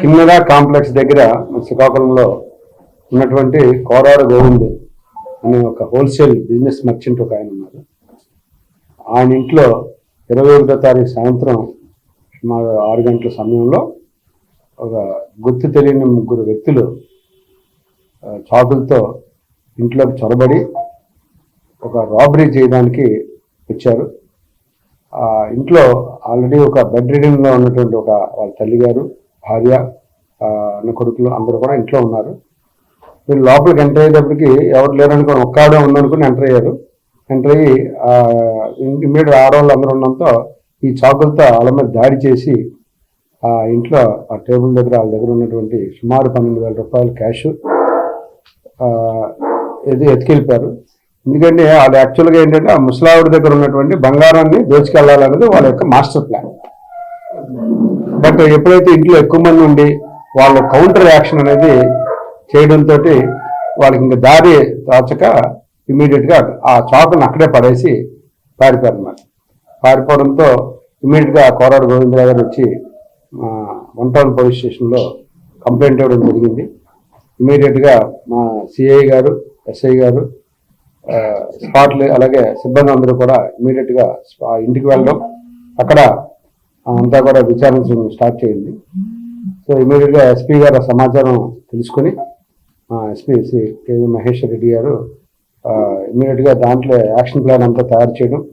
కిన్నెర కాంప్లెక్స్ దగ్గర శ్రీకాకుళంలో ఉన్నటువంటి కోరాడు గోవింద్ అనే ఒక హోల్సేల్ బిజినెస్ మర్చెంట్ ఒక ఆయన ఉన్నారు. ఆయన ఇంట్లో ఇరవై ఒకటో తారీఖు సాయంత్రం సుమారు ఆరు గంటల సమయంలో ఒక గుర్తు తెలియని ముగ్గురు వ్యక్తులు చాకులతో ఇంట్లోకి చొరబడి ఒక రాబరీ చేయడానికి వచ్చారు. ఆ ఇంట్లో ఆల్రెడీ ఒక బెడ్ రీడింగ్లో ఉన్నటువంటి ఒక వాళ్ళ తల్లిగారు భార్య అన్న కొడుకులు అందరూ కూడా ఇంట్లో ఉన్నారు. వీళ్ళు లోపలికి ఎంటర్ అయ్యేటప్పటికి ఎవరు లేరనుకుని ఆవిడే ఉందనుకుని ఎంటర్ అయ్యారు. ఎంటర్ అయ్యి ఇమ్మీడియట్ ఆడవాళ్ళు అందరూ ఉండడంతో ఈ చాకులతో వాళ్ళ మీద దాడి చేసి ఆ ఇంట్లో ఆ టేబుల్ దగ్గర వాళ్ళ దగ్గర ఉన్నటువంటి సుమారు పన్నెండు వేల రూపాయలు క్యాష్ ఇది ఎత్తుకెళ్ళిపోయారు. ఎందుకంటే వాళ్ళు యాక్చువల్గా ఏంటంటే ఆ ముసలావిడ దగ్గర ఉన్నటువంటి బంగారాన్ని దోచుకెళ్ళాలనేది వాళ్ళ యొక్క మాస్టర్ ప్లాన్ బట్ ఎప్పుడైతే ఇంట్లో ఎక్కువ మంది ఉండి వాళ్ళ కౌంటర్ యాక్షన్ అనేది చేయడంతో వాళ్ళకి ఇంకా దారి దాచక ఇమీడియట్గా ఆ చాకుని అక్కడే పడేసి పారిపోయారు అన్నమాట. పారిపోవడంతో ఇమీడియట్గా కోరాడు గోవిందరావు గారు వచ్చి వన్ టౌన్ పోలీస్ స్టేషన్లో కంప్లైంట్ ఇవ్వడం జరిగింది. ఇమీడియట్గా మా సిఐ గారు ఎస్ఐ గారు స్పాట్లు అలాగే సిబ్బంది అందరూ కూడా ఇమీడియట్గా ఇంటికి వెళ్ళడం. అక్కడ అంతా కూడా విచారించడం స్టార్ట్ చేయండి. సో ఇమీడియట్గా ఎస్పీ గారు సమాచారం తెలుసుకుని ఎస్పీ శ్రీ కేవీ మహేష్ రెడ్డి గారు ఇమీడియట్గా దాంట్లో యాక్షన్ ప్లాన్ అంతా తయారు చేయడం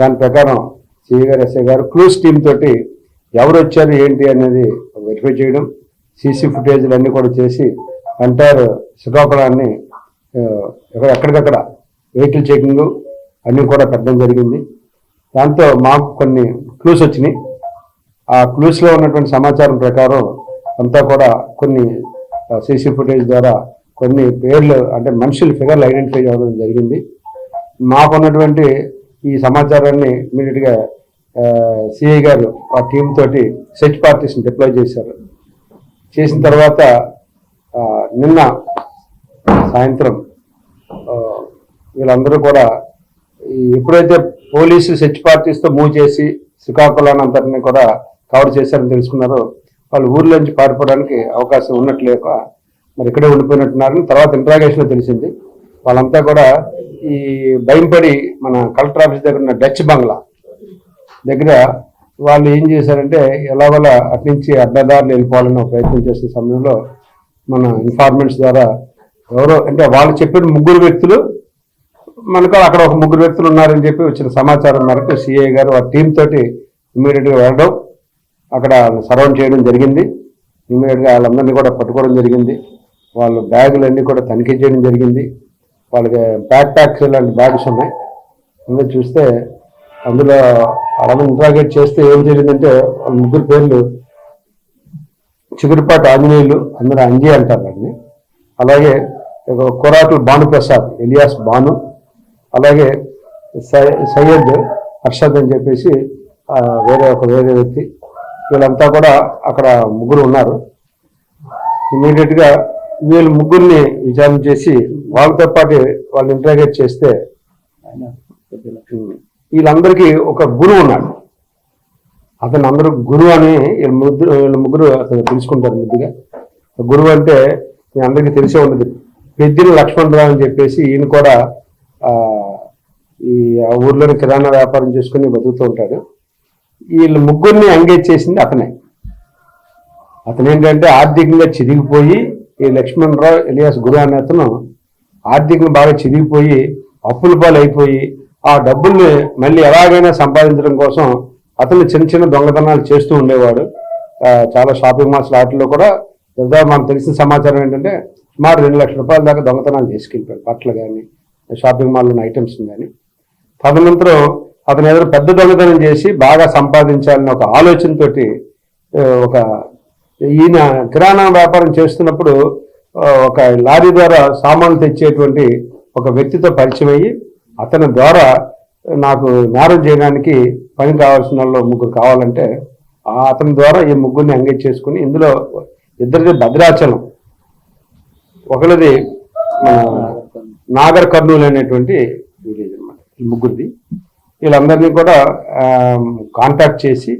దాని ప్రకారం సిఐ గారు ఎస్ఐ గారు క్లూస్ టీమ్ తోటి ఎవరు వచ్చారు ఏంటి అనేది వెరిఫై చేయడం సీసీ ఫుటేజ్లు అన్నీ కూడా చేసి ఎంటైర్ శ్రీకాకుళాన్ని ఎక్కడ- ఎక్కడికక్కడ వెహికల్ చెకింగ్ అన్నీ కూడా పెట్టడం జరిగింది. దాంతో మాకు కొన్ని క్లూస్ వచ్చినాయి. ఆ క్లూస్లో ఉన్నటువంటి సమాచారం ప్రకారం అంతా కూడా కొన్ని సీసీ ఫుటేజ్ ద్వారా కొన్ని పేర్లు అంటే మనుషుల ఫిగర్లు ఐడెంటిఫై చేయడం జరిగింది. మాకున్నటువంటి ఈ సమాచారాన్ని ఇమీడియట్గా సిఐ గారు ఆ టీమ్ తోటి సెర్చ్ పార్టీస్ని డిప్లాయ్ చేశారు. చేసిన తర్వాత నిన్న సాయంత్రం వీళ్ళందరూ కూడా ఈ ఎప్పుడైతే పోలీసు సెర్చ్ పార్టీస్తో మూవ్ చేసి శ్రీకాకుళాన్ని అంతటిని కూడా కవర్ చేశారని తెలుసుకున్నారో వాళ్ళు ఊర్లోంచి పారిపోవడానికి అవకాశం ఉన్నట్లేక మరి ఇక్కడే ఉండిపోయినట్టున్నారని తర్వాత ఇంట్రాగేషన్లో తెలిసింది. వాళ్ళంతా కూడా ఈ భయంపడి మన కలెక్టర్ ఆఫీస్ దగ్గర ఉన్న డచ్ బంగ్లా దగ్గర వాళ్ళు ఏం చేశారంటే ఎలాగోలా అటు నుంచి అడ్డదారులు వెళ్ళిపోవాలని ప్రయత్నం చేస్తున్న సమయంలో మన ఇన్ఫార్మెంట్స్ ద్వారా ఎవరో అంటే వాళ్ళు చెప్పిన ముగ్గురు వ్యక్తులు మనకు అక్కడ ఒక ముగ్గురు వ్యక్తులు ఉన్నారని చెప్పి వచ్చిన సమాచారం మేరకు సిఐ గారు ఆ టీం తోటి ఇమీడియట్ వెళ్ళడం అక్కడ సరౌండ్ చేయడం జరిగింది. ఇమీడియట్గా వాళ్ళందరినీ కూడా పట్టుకోవడం జరిగింది. వాళ్ళ బ్యాగులు అన్నీ కూడా తనిఖీ చేయడం జరిగింది. వాళ్ళకి బ్యాక్ ప్యాక్స్ ఇలాంటి బ్యాగ్స్ ఉన్నాయి. అందులో చూస్తే అందులో వాళ్ళని ఇంట్రాగేట్ చేస్తే ఏం జరిగిందంటే ముగ్గురు పేర్లు చిగురుపాటి ఆంజనేయులు అందరూ అంజీ అంటారు వాడిని అలాగే ఒక భానుప్రసాద్ ఎలియాస్ భాను అలాగే సై- సయ్యద్ హర్షద్ అని చెప్పేసి వేరే ఒక వేరే వ్యక్తి వీళ్ళంతా కూడా అక్కడ ముగ్గురు ఉన్నారు. ఇమీడియట్గా వీళ్ళు ముగ్గురిని విచారణ చేసి వాళ్ళతో పాటు వాళ్ళు ఇంటరాగేట్ చేస్తే వీళ్ళందరికీ ఒక గురువు ఉన్నాడు. అతను అందరూ గురువు అని వీళ్ళ ముగ్గురు వీళ్ళ ముగ్గురు అతను తెలుసుకుంటారు ముద్దుగా. గురువు అంటే మీ అందరికీ తెలిసే ఉండదు పెద్దిన లక్ష్మణరావు అని చెప్పేసి ఈయన కూడా ఈ ఊర్లోని కిరాణా వ్యాపారం చేసుకుని బతుకుతూ ఉంటాడు. వీళ్ళు ముగ్గురిని ఎంగేజ్ చేసింది అతనే. అతనేంటంటే ఆర్థికంగా చిరిగిపోయి ఈ లక్ష్మణరావు ఎలియాస్ గురు అనే అతను ఆర్థికంగా బాగా చిరిగిపోయి అప్పుల పాలు అయిపోయి ఆ డబ్బుల్ని మళ్ళీ ఎలాగైనా సంపాదించడం కోసం అతను చిన్న చిన్న దొంగతనాలు చేస్తూ ఉండేవాడు. చాలా షాపింగ్ మాల్స్ వాటిల్లో కూడా దాదాపు మనకు తెలిసిన సమాచారం ఏంటంటే సుమారు రెండు లక్షల రూపాయల దాకా దొంగతనాలు చేసుకెళ్ళిపోయాడు. బట్టలు కానీ షాపింగ్ మాల్లో ఉన్న ఐటమ్స్ కానీ తదనంతరం అతను ఏదో పెద్ద దొంగతనం చేసి బాగా సంపాదించాలని ఒక ఆలోచనతోటి ఒక ఈయన కిరాణా వ్యాపారం చేస్తున్నప్పుడు ఒక లారీ ద్వారా సామాన్లు తెచ్చేటువంటి ఒక వ్యక్తితో పరిచయం అయ్యి అతని ద్వారా నాకు నేరం చేయడానికి పని కావాల్సిన వాళ్ళు ముగ్గురు కావాలంటే ఆ అతని ద్వారా ఈ ముగ్గురిని ఎంగేజ్ చేసుకుని ఇందులో ఇద్దరిది భద్రాచలం. ఒకరిది నాగర్ కర్నూలు అనేటువంటి విలేజ్ అనమాట ఈ ముగ్గురిది. వీళ్ళందరినీ కూడా కాంటాక్ట్ చేసి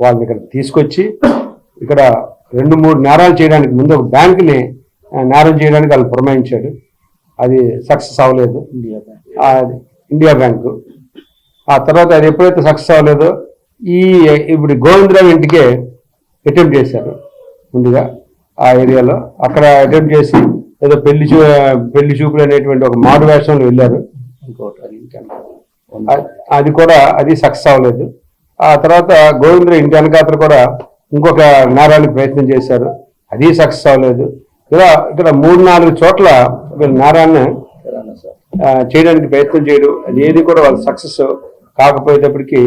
వాళ్ళని ఇక్కడ తీసుకొచ్చి ఇక్కడ రెండు మూడు నేరాలు చేయడానికి ముందు ఒక బ్యాంకుని నేరం చేయడానికి వాళ్ళు పురమాయించాడు అది సక్సెస్ అవ్వలేదు. ఇండియా బ్యాంకు ఆ తర్వాత అది ఎప్పుడైతే సక్సెస్ అవ్వలేదో ఈ ఇప్పుడు గోవిందరావు ఇంటికే అటెంప్ట్ చేశారు ముందుగా ఆ ఏరియాలో. అక్కడ అటెంప్ట్ చేసి ఏదో పెళ్ళి చూ పెళ్ళి చూపులు అనేటువంటి ఒక మాడు వేషంలో వెళ్ళారు. అది కూడా అది సక్సెస్ అవ్వలేదు. ఆ తర్వాత గోవిందరావు ఇంటి వెనకాతలు కూడా ఇంకొక నేరానికి ప్రయత్నం చేశారు. అది సక్సెస్ అవ్వలేదు. ఇలా ఇక్కడ మూడు నాలుగు చోట్ల వీళ్ళ నేరాన్ని చేయడానికి ప్రయత్నం చేయడం అది ఏది కూడా వాళ్ళు సక్సెస్ కాకపోయేటప్పటికి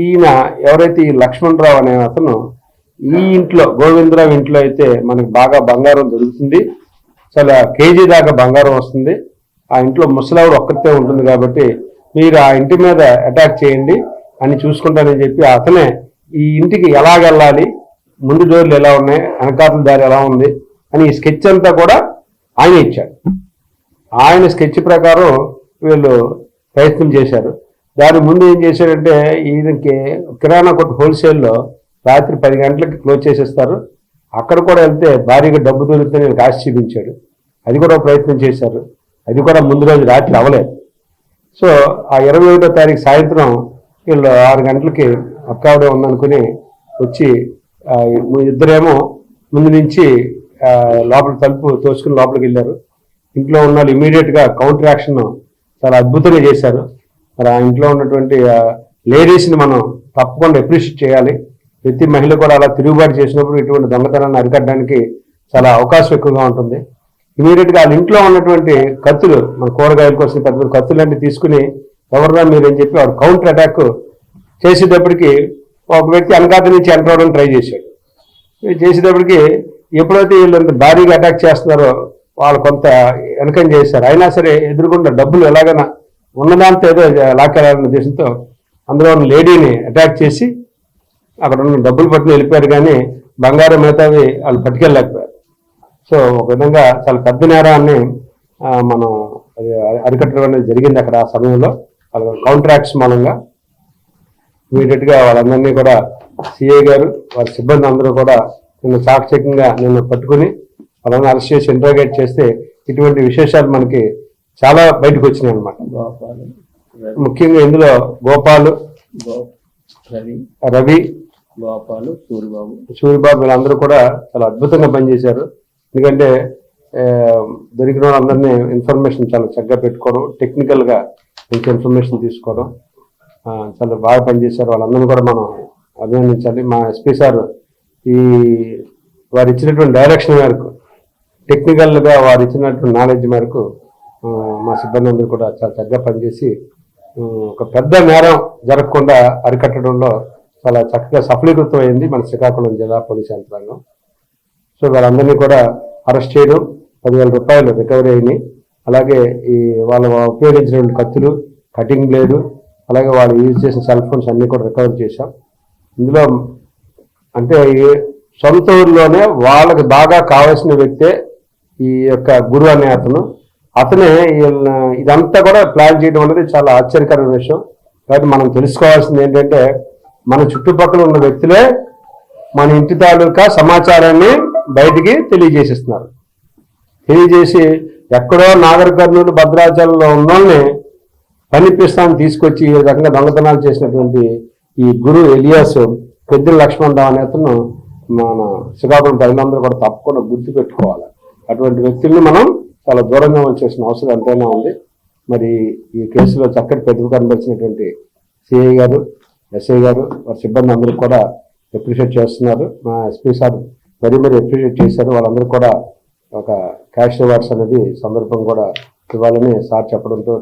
ఈయన ఎవరైతే ఈ లక్ష్మణరావు అనే అతను ఈ ఇంట్లో గోవిందరావు ఇంట్లో అయితే మనకి బాగా బంగారం దొరుకుతుంది. చాలా కేజీ దాకా బంగారం వస్తుంది. ఆ ఇంట్లో ముసలావిడ ఒక్కరితే ఉంటుంది కాబట్టి మీరు ఆ ఇంటి మీద అటాక్ చేయండి అని చూసుకుంటానని చెప్పి అతనే ఈ ఇంటికి ఎలాగెళ్ళాలి ముందు డోర్లు ఎలా ఉన్నాయి వెనకాతల దారి ఎలా ఉంది అని ఈ స్కెచ్ అంతా కూడా ఆయన ఇచ్చాడు. ఆయన స్కెచ్ ప్రకారం వీళ్ళు ప్రయత్నం చేశారు. దాని ముందు ఏం చేశారంటే ఈయనకి కిరాణా కొట్టు హోల్సేల్లో రాత్రి పది గంటలకి క్లోజ్ చేసేస్తారు. అక్కడ కూడా వెళ్తే భారీగా డబ్బు దొరికితే నేను ఆశ చూపించాడు. అది కూడా ప్రయత్నం చేశారు. అది కూడా ముందు రోజు రాత్రి అవ్వలేదు. సో ఆ ఇరవై ఒకటో తారీఖు సాయంత్రం వీళ్ళు ఆరు గంటలకి అక్కావిడే ఉందనుకుని వచ్చి ఇద్దరేమో ముందు నుంచి లోపల తలుపు తోసుకుని లోపలికి వెళ్ళారు. ఇంట్లో ఉన్న వాళ్ళు ఇమీడియట్గా కౌంటర్ యాక్షన్ చాలా అద్భుతంగా చేశారు. మరి ఆ ఇంట్లో ఉన్నటువంటి లేడీస్ని మనం తప్పకుండా అప్రిషియేట్ చేయాలి. ప్రతి మహిళ కూడా అలా తిరుగుబాటు చేసినప్పుడు ఇటువంటి దొంగతనాన్ని అరికట్టడానికి చాలా అవకాశం ఎక్కువగా ఉంటుంది. ఇమీడియట్గా వాళ్ళ ఇంట్లో ఉన్నటువంటి కత్తులు మన కూరగాయల కోసం పెద్ద పెద్ద అంటే తీసుకుని ఎవరురా మీరు అని చెప్పి వాడు కౌంటర్ అటాక్ చేసేటప్పటికి ఒక వ్యక్తి అనకాత నుంచి ఎంటర్ అవడానికి ట్రై చేశాడు. చేసేటప్పటికి ఎప్పుడైతే వీళ్ళంత భారీగా అటాక్ చేస్తున్నారో వాళ్ళు కొంత వెనకం చేశారు. అయినా సరే ఎదుర్కొన్న డబ్బులు ఎలాగైనా ఉన్నదాంతో ఏదో లాక్కెళ్ళాలన్న ఉద్దేశంతో అందులో ఉన్న లేడీని అటాక్ చేసి అక్కడ ఉన్న డబ్బులు పట్టుకుని వెళ్ళిపోయారు కానీ బంగారం మిగతావి వాళ్ళు పట్టుకెళ్ళలేకపోయారు. సో ఒక విధంగా చాలా పెద్ద నేరాన్ని మనం అరికట్టడం అనేది జరిగింది అక్కడ ఆ సమయంలో. వాళ్ళ కౌంట్రాక్ట్స్ మూలంగా ఇమీడియట్గా వాళ్ళందరినీ కూడా సిఐ గారు వారి సిబ్బంది అందరూ కూడా నిన్న చాకచక్యంగా నిన్ను పట్టుకుని వాళ్ళని అరెస్ట్ చేసి ఇంట్రోగేట్ చేస్తే ఇటువంటి విశేషాలు మనకి చాలా బయటకు వచ్చినాయి అనమాట ముఖ్యంగా ఇందులో గోపాలు రవి. గోపాలు సూరిబాబు. సూర్యబాబు వీళ్ళందరూ కూడా చాలా అద్భుతంగా పనిచేశారు. ఎందుకంటే దొరికిన వాళ్ళందరినీ ఇన్ఫర్మేషన్ చాలా చక్కగా పెట్టుకోవడం టెక్నికల్గా మంచి ఇన్ఫర్మేషన్ తీసుకోవడం చాలా బాగా పనిచేశారు. వాళ్ళందరినీ కూడా మనం అభినందించాలి. మా ఎస్పీ సార్ ఈ వారు ఇచ్చినటువంటి డైరెక్షన్ మేరకు టెక్నికల్గా వారు ఇచ్చినటువంటి నాలెడ్జ్ మేరకు మా సిబ్బంది అందరూ కూడా చాలా చక్కగా పనిచేసి ఒక పెద్ద నేరం జరగకుండా అరికట్టడంలో చాలా చక్కగా సఫలీకృతమైంది అయింది మన శ్రీకాకుళం జిల్లా పోలీస్ యంత్రాంగం. సో వాళ్ళందరినీ కూడా అరెస్ట్ చేయడం పదివేల రూపాయలు రికవరీ అయినాయి అలాగే ఈ వాళ్ళు ఉపయోగించినటువంటి కత్తులు కటింగ్ బ్లేడు అలాగే వాళ్ళు యూజ్ చేసిన సెల్ ఫోన్స్ అన్నీ కూడా రికవర్ చేశాం. ఇందులో అంటే ఈ సొంత ఊరిలోనే వాళ్ళకి బాగా కావాల్సిన వ్యక్తే ఈ యొక్క గురు అనే అతను. అతనే ఇదంతా కూడా ప్లాన్ చేయడం అనేది చాలా ఆశ్చర్యకరమైన విషయం. కాబట్టి మనం తెలుసుకోవాల్సింది ఏంటంటే మన చుట్టుపక్కల ఉన్న వ్యక్తులే మన ఇంటి తాలూకా సమాచారాన్ని బయటికి తెలియజేసిస్తున్నారు. తెలియజేసి ఎక్కడో నాగర్ భద్రాచలంలో ఉన్నోళ్ళని పనిపిస్తాను తీసుకొచ్చి ఈ రకంగా దొంగతనాలు చేసినటువంటి ఈ గురు ఎలియాస్ పెద్ద లక్ష్మణరావు అనే అతను మన శ్రీకాకుళం ప్రజలందరూ కూడా తప్పకుండా గుర్తు పెట్టుకోవాలి. అటువంటి వ్యక్తుల్ని మనం చాలా దూరంగా ఉంచాల్సిన అవసరం ఎంతైనా ఉంది. మరి ఈ కేసులో చక్కటి ప్రతిభ కనబరిచినటువంటి సిఐ గారు ఎస్ఐ గారు వారి సిబ్బంది అందరూ కూడా అప్రిషియేట్ చేస్తున్నారు. మా ఎస్పీ సార్ మరీ మరీ అప్రిషియేట్ చేశారు వాళ్ళందరూ కూడా ఒక క్యాష్ అవార్డ్స్ అనేది సందర్భం కూడా ఇవ్వాలని సార్ చెప్పడంతో